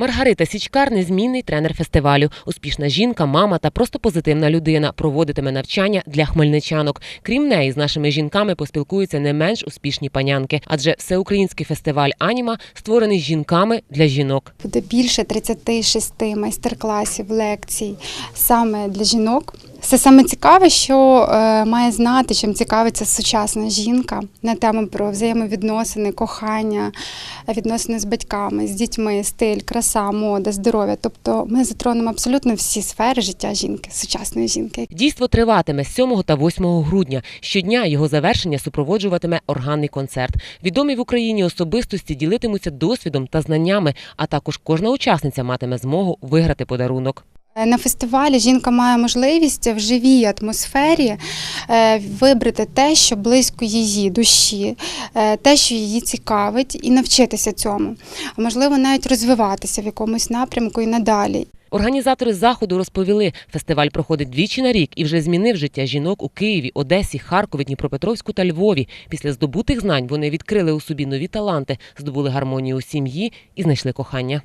Маргарита Січкар незмінний тренер фестивалю. Успішна жінка, мама та просто позитивна людина проводитиме навчання для хмельничанок. Крім неї, з нашими жінками поспілкуються не менш успішні панянки, адже всеукраїнський фестиваль Аніма створений жінками для жінок. Буде більше 36 майстер-класів, лекцій саме для жінок. Це саме цікаве, що е, має знати, чим цікавиться сучасна жінка на тему про взаємовідносини, кохання, відносини з батьками, з дітьми, стиль, краса, мода, здоров'я. Тобто ми затронемо абсолютно всі сфери життя жінки, сучасної жінки. Дійство триватиме з 7 та 8 грудня. Щодня його завершення супроводжуватиме органний концерт. Відомі в Україні особистості ділитимуться досвідом та знаннями, а також кожна учасниця матиме змогу виграти подарунок. Е, На фестивалі жінка має можливість в живій атмосфері е, вибрати те, що близько її душі, е, те, що її цікавить, і навчитися цьому. А можливо, навіть розвиватися в якомусь напрямку і надалі. Організатори заходу розповіли, фестиваль проходить двічі на рік і вже змінив життя жінок у Києві, Одесі, Харкові, Дніпропетровську та Львові. Після здобутих знань вони відкрили у собі нові таланти, здобули гармонію у сім'ї і знайшли кохання.